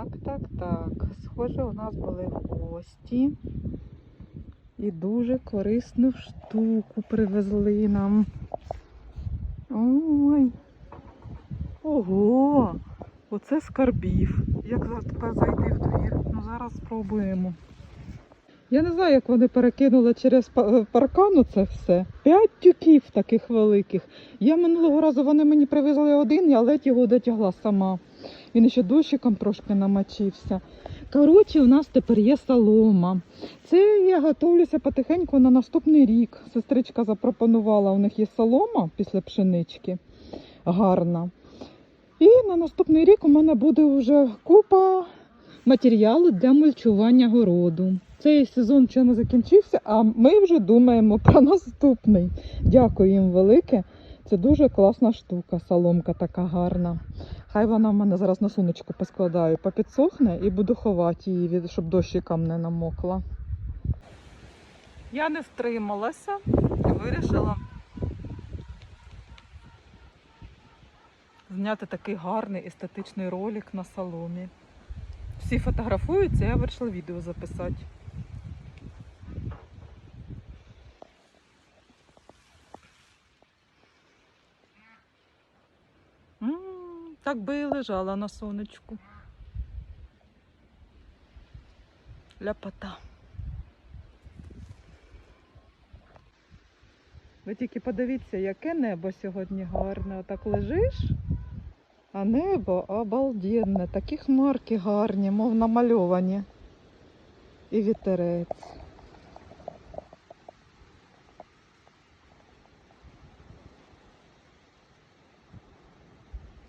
Так, так, так. Схоже, у нас були гості. І дуже корисну штуку привезли нам. Ой. Ого! Оце скарбів. Як тепер зайти в двір? Ну зараз спробуємо. Я не знаю, як вони перекинули через е, паркану це все. П'ять тюків таких великих. Я минулого разу вони мені привезли один, я ледь його дотягла сама. Він ще дощиком трошки намочився. Коротше, у нас тепер є солома. Це я готовлюся потихеньку на наступний рік. Сестричка запропонувала, у них є солома після пшенички. Гарна. І на наступний рік у мене буде вже купа матеріалу для мульчування городу. Цей сезон ще не закінчився, а ми вже думаємо про наступний. Дякую їм велике. Це дуже класна штука, соломка така гарна. Хай вона в мене зараз на сонечку поскладаю, попідсохне і буду ховати її, щоб дощикам не намокла. Я не втрималася і вирішила зняти такий гарний естетичний ролик на соломі. Всі фотографуються, я вирішила відео записати. Так би і лежала на сонечку. Ляпота. Ви тільки подивіться, яке небо сьогодні гарне. Отак лежиш, а небо обалденне, такі хмарки гарні, мов намальовані. І вітерець.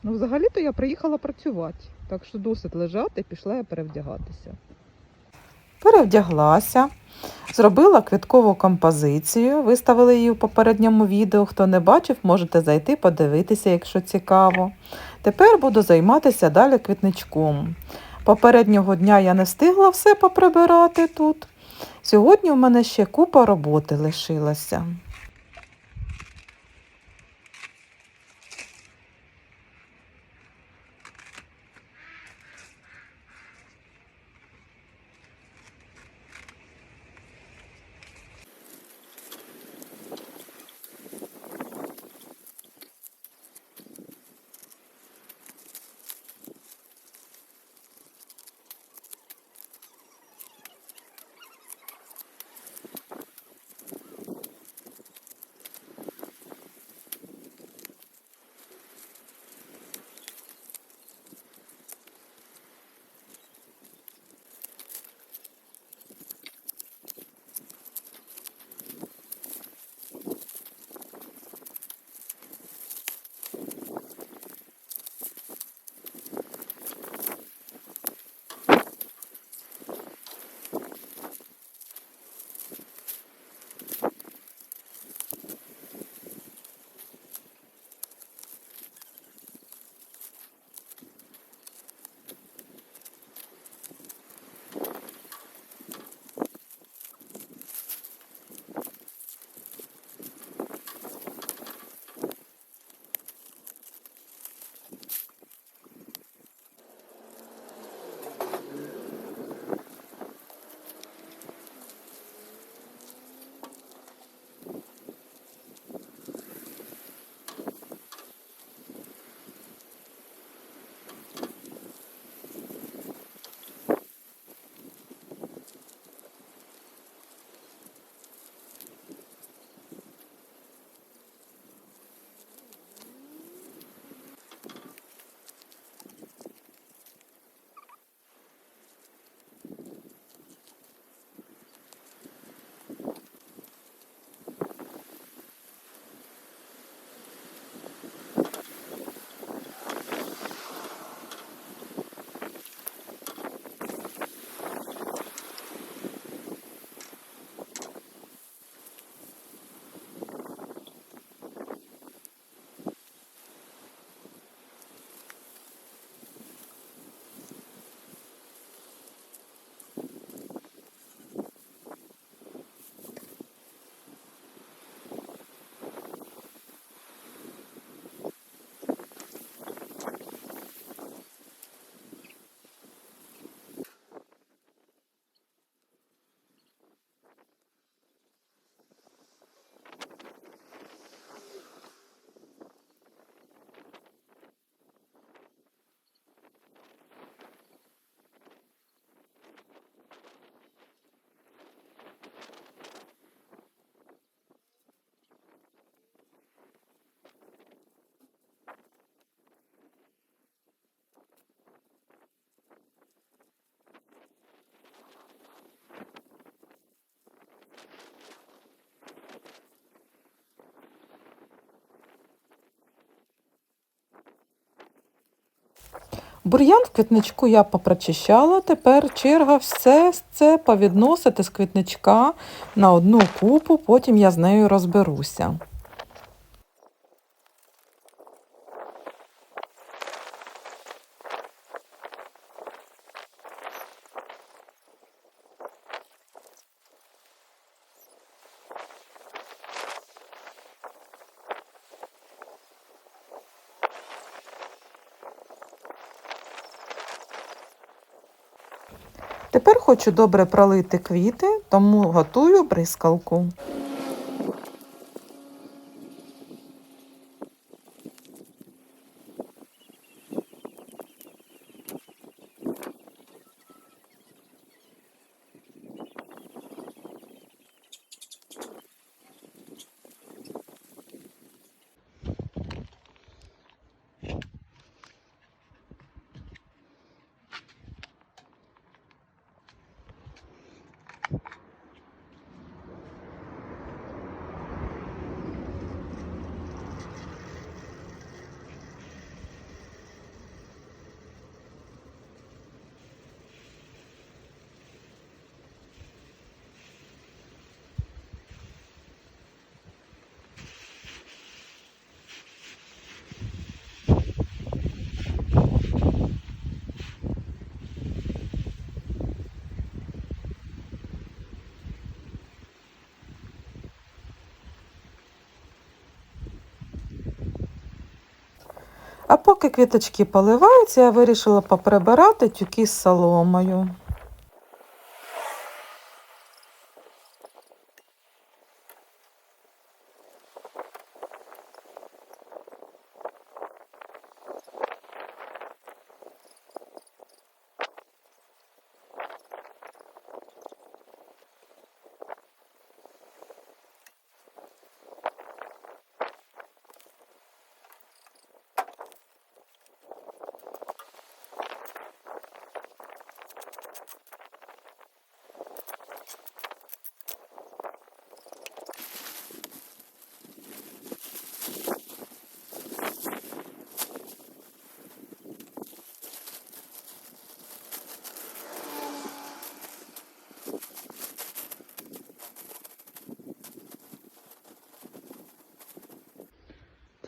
Ну, взагалі-то я приїхала працювати, так що досить лежати, пішла я перевдягатися. Перевдяглася, зробила квіткову композицію, виставили її в попередньому відео. Хто не бачив, можете зайти подивитися, якщо цікаво. Тепер буду займатися далі квітничком. Попереднього дня я не встигла все поприбирати тут. Сьогодні у мене ще купа роботи лишилася. Бур'ян в квітничку я попрочищала, тепер черга все це повідносити з квітничка на одну купу, потім я з нею розберуся. Тепер хочу добре пролити квіти, тому готую бризкалку. Поки квіточки поливаються, я вирішила поприбирати тюки з соломою.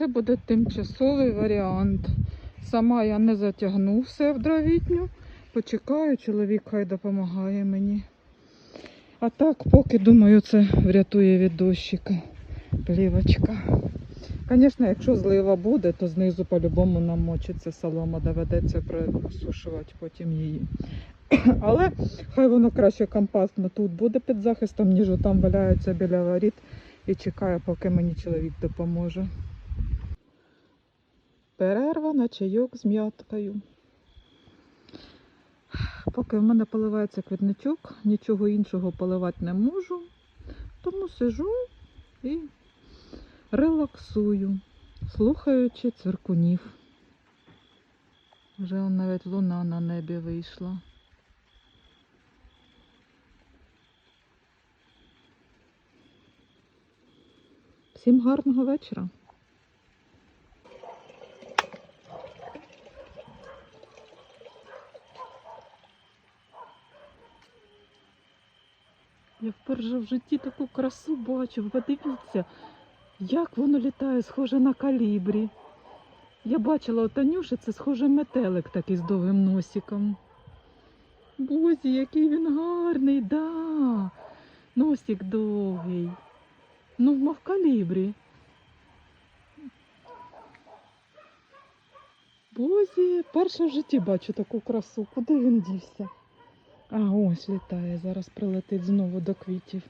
Це буде тимчасовий варіант. Сама я не затягну все в дровітню. Почекаю, чоловік хай допомагає мені. А так, поки думаю, це врятує від дощика. Плівочка. Звісно, якщо злива буде, то знизу по-любому намочиться солома, доведеться просушувати потім її. Але хай воно краще компактно тут буде під захистом, ніж там валяється біля воріт і чекає, поки мені чоловік допоможе. Перерва на чайок з м'яткою. Поки в мене поливається квітничок, нічого іншого поливати не можу, тому сижу і релаксую, слухаючи циркунів. Вже навіть луна на небі вийшла. Всім гарного вечора. Вперше в житті таку красу бачу. Подивіться, як воно літає, схоже на калібрі. Я бачила у Танюші, це схоже метелик такий з довгим носиком. Бозі, який він гарний, да. Носик довгий. Ну, мов калібрі. Бозі, перше в житті бачу таку красу. Куди він дівся? А, ось літає, зараз прилетить знову до квітів.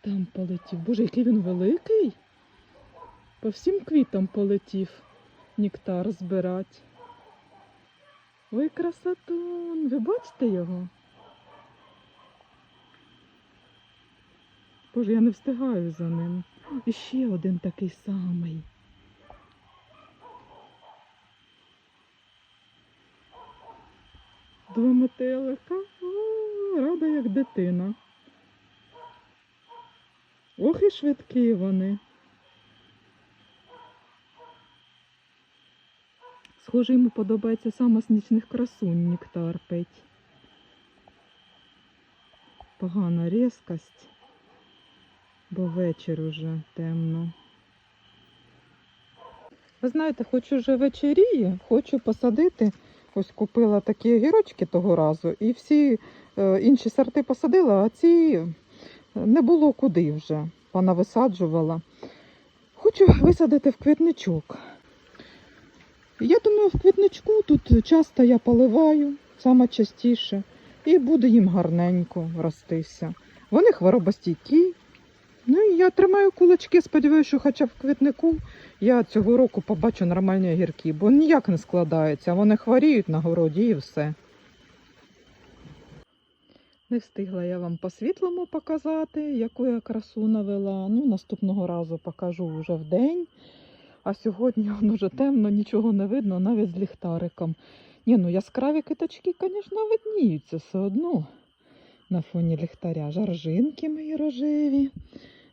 Там полетів. Боже, який він великий. По всім квітам полетів нектар збирати. Ой, красотун! Ви бачите його? Боже, я не встигаю за ним. І ще один такий самий. Два метелика. Рада як дитина. Ох і швидкі вони. Схоже, йому подобається саме з нічних красунь нектар пить. Погана різкость, бо вечір уже темно. Ви знаєте, хоч уже вечеріє, хочу посадити. Ось купила такі огірочки того разу, і всі е, інші сорти посадила, а ці не було куди вже. Вона висаджувала. Хочу висадити в квітничок. Я думаю, в квітничку тут часто я поливаю, саме частіше, і буде їм гарненько ростися. Вони хворобостійкі. Ну і я тримаю кулачки, сподіваюся, що хоча в квітнику я цього року побачу нормальні огірки, бо ніяк не складається. Вони хворіють на городі і все. Не встигла я вам по світлому показати, яку я красу навела. Ну, наступного разу покажу вже в день. А сьогодні воно вже темно, нічого не видно, навіть з ліхтариком. Ні, ну яскраві киточки, звісно, видніються все одно на фоні ліхтаря. Жаржинки мої рожеві,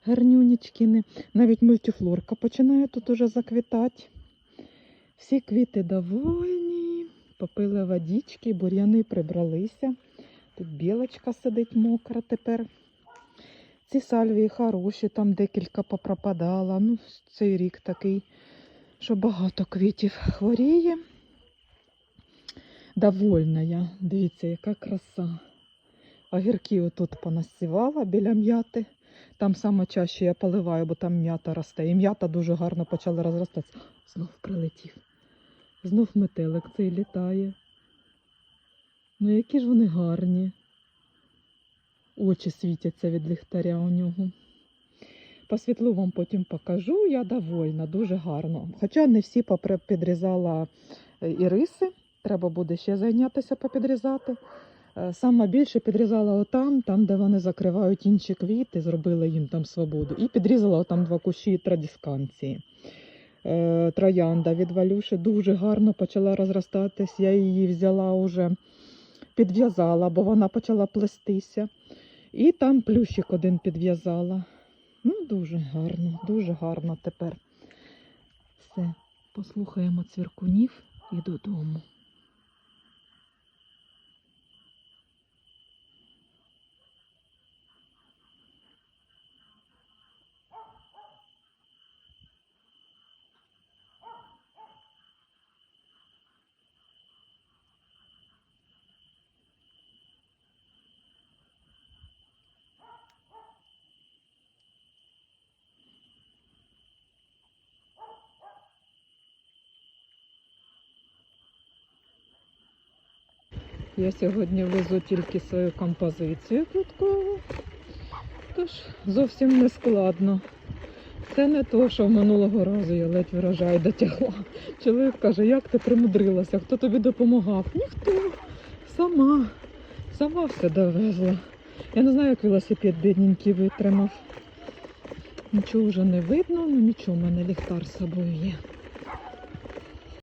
гарнюнічкини. Навіть мультифлорка починає тут уже заквітати. Всі квіти довольні, попили водички, бур'яни прибралися. Тут білочка сидить мокра тепер. Ці сальвії хороші, там декілька попропадала. Ну, цей рік такий, що багато квітів хворіє. Довольна я. Дивіться, яка краса. Огірки отут понасівала біля м'яти. Там саме чаще я поливаю, бо там м'ята росте. І м'ята дуже гарно почала розростатися. Знов прилетів. Знов метелик цей літає. Ну, які ж вони гарні. Очі світяться від ліхтаря у нього. По світлу вам потім покажу, я довольна, дуже гарно. Хоча не всі підрізала е, іриси, треба буде ще зайнятися попідрізати. Е, Саме більше підрізала отам, там, де вони закривають інші квіти, зробила їм там свободу. І підрізала отам два кущі традісканції. Е, Троянда від Валюші дуже гарно почала розростатись. Я її взяла уже, підв'язала, бо вона почала плестися. І там плющик один підв'язала. Ну, дуже гарно, дуже гарно тепер. Все, послухаємо цвіркунів і додому. Я сьогодні везу тільки свою композицію квіткову, тож зовсім не складно. Це не то, що минулого разу я ледь врожай дотягла. Чоловік каже, як ти примудрилася, хто тобі допомагав? Ніхто. Сама. Сама все довезла. Я не знаю, як велосипед бідненький витримав. Нічого вже не видно, ну нічого, в мене ліхтар з собою є.